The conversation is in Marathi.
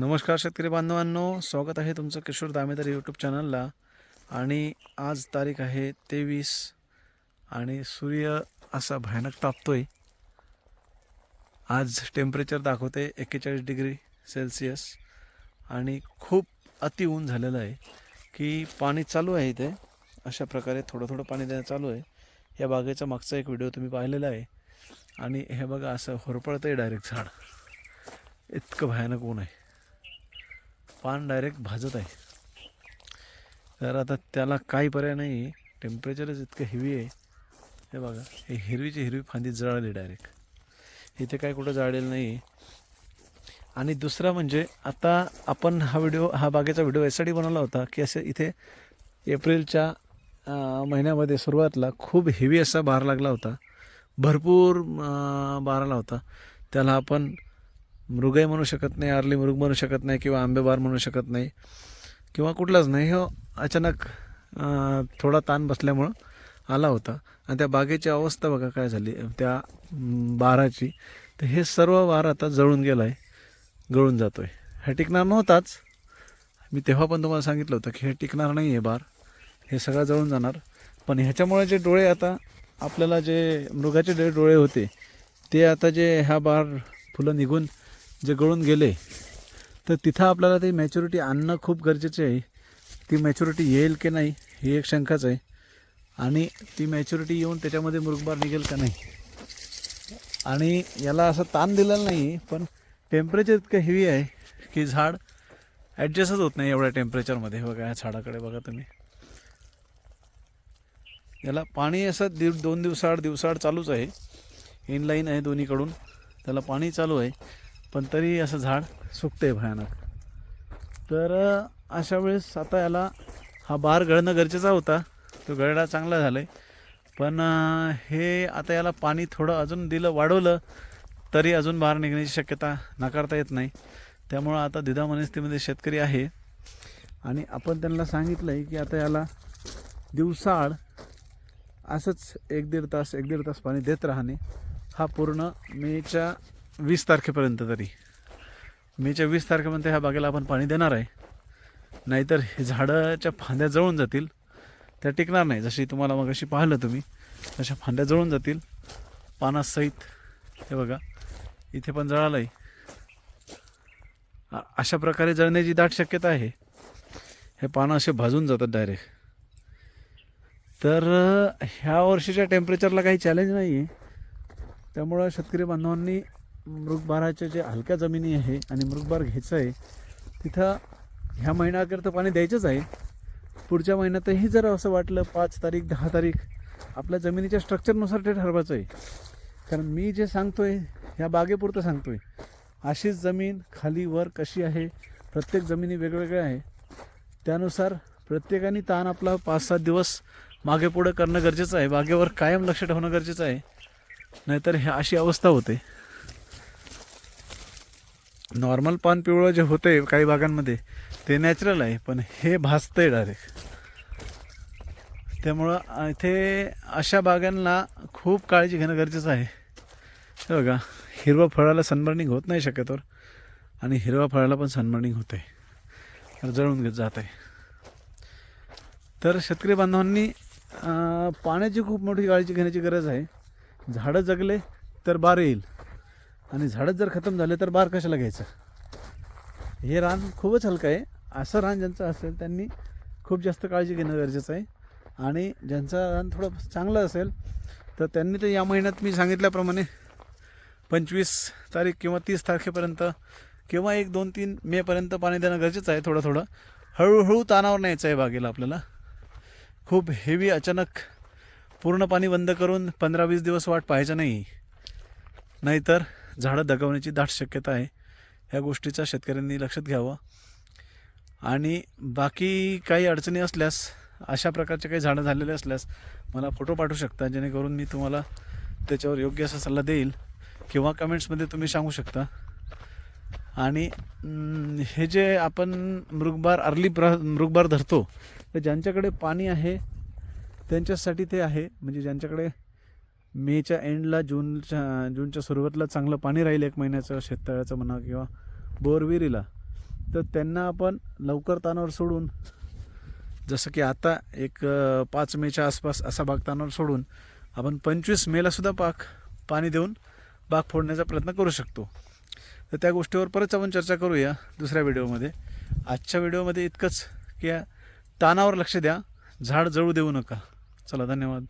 नमस्कार शेतकरी बांधवांनो स्वागत आहे तुमचं किशोर दामेदार यूट्यूब चॅनलला आणि आज तारीख आहे तेवीस आणि सूर्य असा भयानक तापतोय. आज टेम्परेचर दाखवते एक्केचाळीस डिग्री सेल्सिअस आणि खूप अति ऊन झालेलं आहे की पाणी चालू आहे इथे. अशा प्रकारे थोडं थोडं पाणी देणं चालू आहे. या बागेचा मागचा एक व्हिडिओ तुम्ही पाहिलेला आहे. आणि हे बघा असं होरपळतं आहे डायरेक्ट झाड. इतकं भयानक ऊन आहे. पान डायरेक्ट भाजत आहे. तर आता त्याला काही पर्याय नाही टेम्परेचरच इतकं हेवी आहे. हे बघा हे हिरवीची हिरवी फांदी जळाली डायरेक्ट इथे काय कुठं जाळलेलं नाही आणि दुसरा म्हणजे आता आपण हा व्हिडिओ हा बागेचा व्हिडिओ यासाठी बनवला होता की असं इथे एप्रिलच्या महिन्यामध्ये सुरुवातला खूप हेवी असा बार लागला होता. भरपूर बार आला होता. त्याला आपण मृगही म्हणू शकत नाही आरली मृग म्हणू शकत नाही किंवा आंबेबार म्हणू शकत नाही किंवा कुठलाच नाही. हो अचानक थोडा ताण बसल्यामुळं आला होता. आणि त्या बागेची अवस्था बघा काय झाली. त्या बाराची. तर हे सर्व वार आता जळून गेला आहे गळून जातो आहे हे टिकणार नव्हताच. मी तेव्हा पण तुम्हाला सांगितलं होतं की हे टिकणार नाही आहे बार. हे सगळं जळून जाणार. पण ह्याच्यामुळे जे डोळे आता आपल्याला जे मृगाचे जे डोळे होते ते आता जे ह्या बार फुलं निघून जे गळून गेले तर तिथं आपल्याला ती मॅच्युरिटी आणणं खूप गरजेचे आहे. ती मॅच्युरिटी येईल की नाही ही एक शंकाच आहे. आणि ती मॅच्युरिटी येऊन त्याच्यामध्ये मृगबार निघेल का नाही? आणि याला असं ताण दिलेलं नाही पण टेम्परेचर इतकं हेवी आहे की झाड ॲडजस्टच होत नाही एवढ्या टेम्परेचरमध्ये बघा या झाडाकडे बघा तुम्ही. याला पाणी असं दिव दोन दिवसाआड दिवसाआड चालूच आहे. इनलाईन आहे दोन्हीकडून. त्याला पाणी चालू आहे. पण तरी असं झाड सुकते भयानक. तर अशा वेळेस आता याला हा बार गळणं गरजेचा होता. तो गळला चांगला झाला आहे पण हे आता याला पाणी थोडं अजून दिलं वाढवलं तरी अजून बाहेर निघण्याची शक्यता नाकारता येत नाही. त्यामुळं आता दिदा मनस्थितीमध्ये शेतकरी आहे. आणि आपण त्यांना सांगितलं आहे की आता याला दिवसाआड असंच एक दीड तास एक दीड तास पाणी देत राहणे. हा पूर्ण मेच्या वीस तारखेपर्यंत तरी. मेच्या वीस तारखेपर्यंत ह्या बागेला आपण पाणी देणार आहे. नाहीतर हे झाडाच्या फांद्या जळून जातील. त्या टिकणार नाही. जशी तुम्हाला मग अशी पाहिलं तुम्ही तशा फांद्या जळून जातील. पानासहित हे बघा इथे पण जळालं आहे अशा प्रकारे जळण्याची दाट शक्यता आहे. हे पानं असे भाजून जातात डायरेक्ट. तर ह्या वर्षीच्या टेम्परेचरला काही चॅलेंज नाही आहे त्यामुळं शेतकरी बांधवांनी मृगबाराच्या जे हलक्या जमिनी आहे आणि मृगबार घ्यायचं आहे तिथं ह्या महिन्याकरता पाणी द्यायचंच आहे. पुढच्या महिन्यातही जर असं वाटलं पाच तारीख दहा तारीख आपल्या जमिनीच्या स्ट्रक्चरनुसार ते ठरवायचं आहे. कारण मी जे सांगतो आहे ह्या बागेपुरतं सांगतो आहे अशीच जमीन खाली वर कशी आहे प्रत्येक जमिनी वेगवेगळ्या आहे. त्यानुसार प्रत्येकाने ताण आपला पाच सात दिवस मागे पुढं करणं गरजेचं आहे. बागेवर कायम लक्ष ठेवणं गरजेचं आहे. नाहीतर ह्या अशी अवस्था होते. नॉर्मल पान पिवळं जे होते काही भागांमध्ये ते नॅचरल आहे पण हे भासतंय डायरेक्ट त्यामुळं इथे अशा बागांना खूप काळजी घेणं गरजेचं आहे. हे बघा हिरवं फळाला सनबर्निंग होत नाही शक्यतोवर आणि हिरव्या फळाला पण सनबर्निंग होत आहे जळून घेत जात आहे तर शेतकरी बांधवांनी पाण्याची खूप मोठी काळजी घेण्याची गरज आहे. झाडं जगले तर बार येईल. आणि झाडच जर खतम झाले तर बार कशाला घ्यायचं? हे रान खूपच हलकं आहे. असं रान ज्यांचं असेल त्यांनी खूप जास्त काळजी घेणं गरजेचं आहे. आणि ज्यांचं रान थोडं चांगलं असेल तर त्यांनी तर या महिन्यात मी सांगितल्याप्रमाणे पंचवीस तारीख किंवा तीस तारखेपर्यंत किंवा एक दोन तीन मेपर्यंत पाणी देणं गरजेचं आहे थोडं थोडं. हळूहळू तानावर न्यायचं आहे बागेला आपल्याला. खूप हेवी अचानक पूर्ण पाणी बंद करून पंधरा वीस दिवस वाट पाहायचं नाही. नाहीतर झाडं दगवण्याची दाट शक्यता आहे. ह्या गोष्टीचा शेतकऱ्यांनी लक्षात घ्यावं. आणि बाकी काही अडचणी असल्यास अशा प्रकारचे काही झाडं झालेले असल्यास मला फोटो पाठवू शकता जेणेकरून मी तुम्हाला त्याच्यावर योग्य असा सल्ला देईल किंवा कमेंट्समध्ये तुम्ही सांगू शकता. आणि हे जे आपण मृगबार अर्ली प्र मृगबार धरतो तर ज्यांच्याकडे पाणी आहे त्यांच्यासाठी ते आहे. म्हणजे ज्यांच्याकडे मेच्या एंडला जूनच्या जूनच्या सुरुवातीला चांगलं पाणी राहील एक महिन्याचं शेततळ्याचं म्हणा किंवा बोरविहिरीला. तर त्यांना आपण लवकर तानावर सोडून जसं की आता एक पाच मेच्या आसपास असा बाग तानावर सोडून आपण पंचवीस मेलासुद्धा पाक पाणी देऊन बाग फोडण्याचा प्रयत्न करू शकतो. तर त्या गोष्टीवर परत आपण चर्चा करूया दुसऱ्या व्हिडिओमध्ये. आजच्या व्हिडिओमध्ये इतकंच की तानावर लक्ष द्या झाड जळू देऊ नका. चला धन्यवाद.